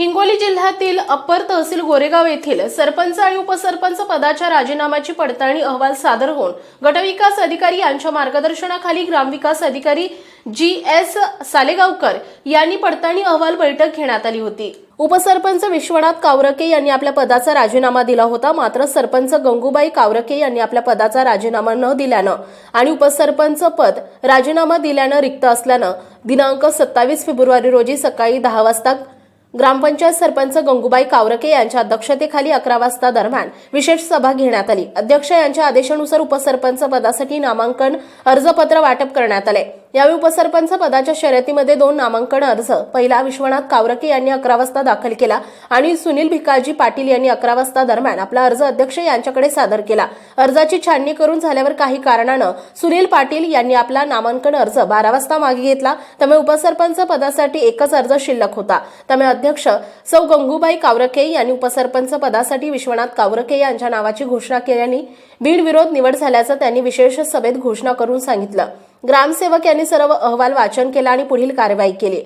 हिंगोली जिल्ह्यातील अप्पर तहसील गोरेगाव येथील सरपंच आणि उपसरपंच पदाच्या राजीनाम्याची पडताळणी अहवाल सादर होऊन गटविकास अधिकारी यांच्या मार्गदर्शनाखाली ग्रामविकास अधिकारी जी एस सालेगावकर यांनी पडताळणी अहवाल बैठक घेण्यात आली होती. उपसरपंच विश्वनाथ कावरके यांनी आपल्या पदाचा राजीनामा दिला होता. मात्र सरपंच गंगूबाई कावरके यांनी आपल्या पदाचा राजीनामा न दिल्यानं आणि उपसरपंच पद राजीनामा दिल्यानं रिक्त असल्यानं दिनांक सत्तावीस फेब्रुवारी रोजी सकाळी दहा वाजता ग्रामपंचायत सरपंच गंगूबाई कावरके यांच्या अध्यक्षतेखाली अकरा वाजता दरम्यान विशेष सभा घेण्यात आली. अध्यक्ष यांच्या आदेशानुसार उपसरपंच पदासाठी नामांकन अर्जपत्र वाटप करण्यात आले. यावेळी उपसरपंच पदाच्या शर्यतीमध्ये दोन नामांकन अर्ज पहिला विश्वनाथ कावरके यांनी अकरा वाजता दाखल केला आणि सुनील भिकाजी पाटील यांनी अकरा वाजता दरम्यान आपला अर्ज अध्यक्ष यांच्याकडे सादर केला. अर्जाची छाननी करून झाल्यावर काही कारणानं सुनील पाटील यांनी आपला नामांकन अर्ज बारा वाजता मागे घेतला. त्यामुळे उपसरपंच पदासाठी एकच अर्ज शिल्लक होता. त्यामुळे अध्यक्ष सौ गंगूबाई कावरके यांनी उपसरपंच पदासाठी विश्वनाथ कावरके यांच्या नावाची घोषणा केल्याने बिनविरोध निवड झाल्याचं त्यांनी विशेष सभेत घोषणा करून सांगितलं. ग्रामसेवक यांनी सर्व अहवाल वाचन केला आणि पुढील कारवाई केली.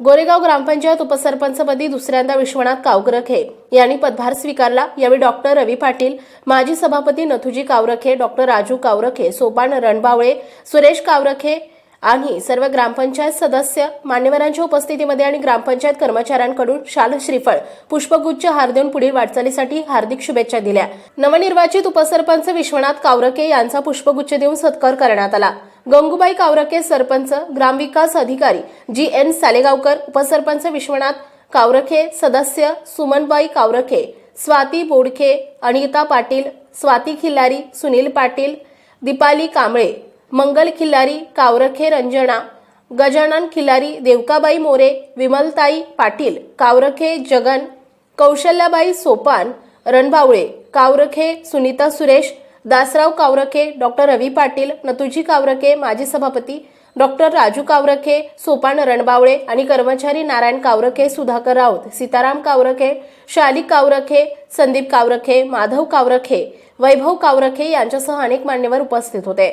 गोरेगाव ग्रामपंचायत उपसरपंचपदी दुसऱ्यांदा विश्वनाथ कावरखे यांनी पदभार स्वीकारला. यावेळी डॉक्टर रवी पाटील माजी सभापती नथुजी कावरखे डॉक्टर राजू कावरखे सोपान रणबावळे सुरेश कावरखे आणि सर्व ग्रामपंचायत सदस्य मान्यवरांच्या उपस्थितीमध्ये आणि ग्रामपंचायत कर्मचाऱ्यांकडून शाल श्रीफळ पुष्पगुच्छ हार देऊन पुढील वाटचालीसाठी हार्दिक शुभेच्छा दिल्या. नवनिर्वाचित उपसरपंच विश्वनाथ कावरके यांचा पुष्पगुच्छ देऊन सत्कार करण्यात आला. गंगूबाई कावरके सरपंच ग्रामविकास अधिकारी जी एन सालेगावकर उपसरपंच विश्वनाथ कावरखे सदस्य सुमनबाई कावरखे स्वाती बोडखे अनिता पाटील स्वाती खिल्लारी सुनील पाटील दीपाली कांबळे मंगल खिल्लारी कावरखे रंजना गजानन खिल्लारी देवकाबाई मोरे विमलताई पाटील कावरखे जगन कौशल्याबाई सोपान रणभावळे कावरखे सुनीता सुरेश दासराव कावरखे डॉक्टर रवी पाटील नतुजी कावरखे माजी सभापती डॉक्टर राजू कावरखे सोपान रणबावळे आणि कर्मचारी नारायण कावरखे सुधाकर राऊत सीताराम कावरखे शालिक कावरखे संदीप कावरखे माधव कावरखे वैभव कावरखे यांच्यासह अनेक मान्यवर उपस्थित होते.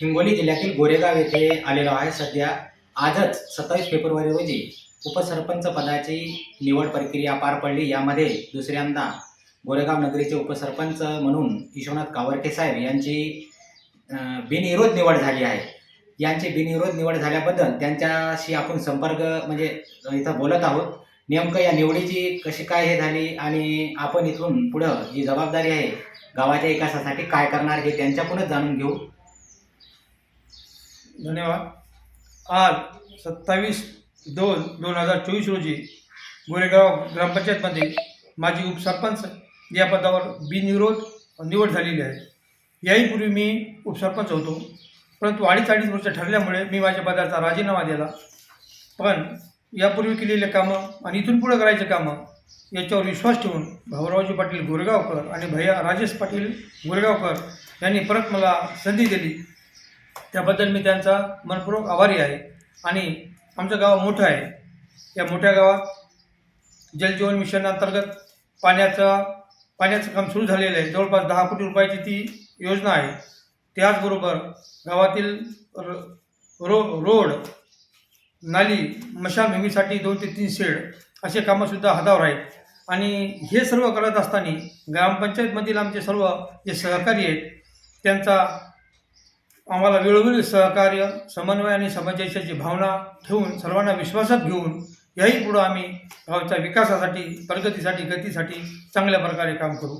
हिंगोली जिल्ह्यातील गोरेगाव येथे आलेलो आहे. सध्या आजच सत्तावीस फेब्रुवारी रोजी उपसरपंच पदाची निवड प्रक्रिया पार पडली. यामध्ये दुसऱ्यांदा गोरेगाव नगरीचे उपसरपंच म्हणून विश्वनाथ कावरके साहेब यांची बिनविरोध निवड झाली आहे. यांची बिनविरोध निवड झाल्याबद्दल त्यांच्याशी आपण संपर्क म्हणजे इथं बोलत आहोत. नेमकं या निवडीची कशी काय हे झाली आणि आपण इथून पुढं जी जबाबदारी आहे गावाच्या विकासासाठी काय करणार हे त्यांच्याकडूनच जाणून घेऊ. धन्यवाद. आज सत्तावीस दोन दोन हजार चोवीस रोजी गोरेगाव ग्रामपंचायतमध्ये माझी उपसरपंच या पदावर बिनविरोध निवड झालेली आहे. याहीपूर्वी मी उपसरपंच होतो. परंतु अडीच अडीच वर्ष ठरल्यामुळे मी माझ्या पदाचा राजीनामा दिला. पण यापूर्वी केलेले कामं आणि इथून पुढे करायचे कामं याच्यावर विश्वास ठेवून भाऊरावजी पाटील गोरेगावकर आणि भैया राजेश पाटील गोरेगावकर यांनी परत मला संधी दिली. त्याबद्दल मी त्यांचा मनपूर्वक आभारी आहे. आणि आमचं गाव मोठं आहे. या मोठ्या गावात जलजीवन मिशन अंतर्गत पाण्याचा पाण्याचं काम सुरू झालेलं आहे. जवळपास दहा कोटी रुपयाची ती योजना आहे. त्याचबरोबर गावातील र रो रोड नाली मशानभूमीसाठी दोन ते तीन शेड असे कामंसुद्धा हातावर आहेत. आणि हे सर्व करत असताना ग्रामपंचायतमधील आमचे सर्व जे सहकारी आहेत त्यांचा आम्हाला वेळोवेळी सहकार्य समन्वय आणि समजयशाची भावना ठेवून सर्वांना विश्वासात घेऊन याही पुढं आम्ही गावच्या विकासासाठी प्रगतीसाठी गतीसाठी चांगल्या प्रकारे काम करू.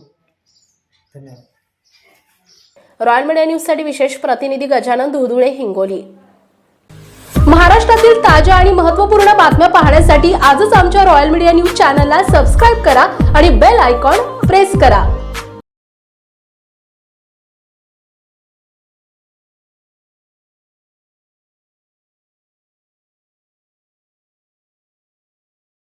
धन्यवाद. रॉयल मीडिया न्यूजसाठी विशेष प्रतिनिधी गजानन धुधुळे हिंगोली. महाराष्ट्रातील ताज्या आणि महत्त्वपूर्ण बातम्या पाहण्यासाठी आजच आमच्या रॉयल मीडिया न्यूज चॅनलला सबस्क्राईब करा आणि बेल आयकॉन प्रेस करा.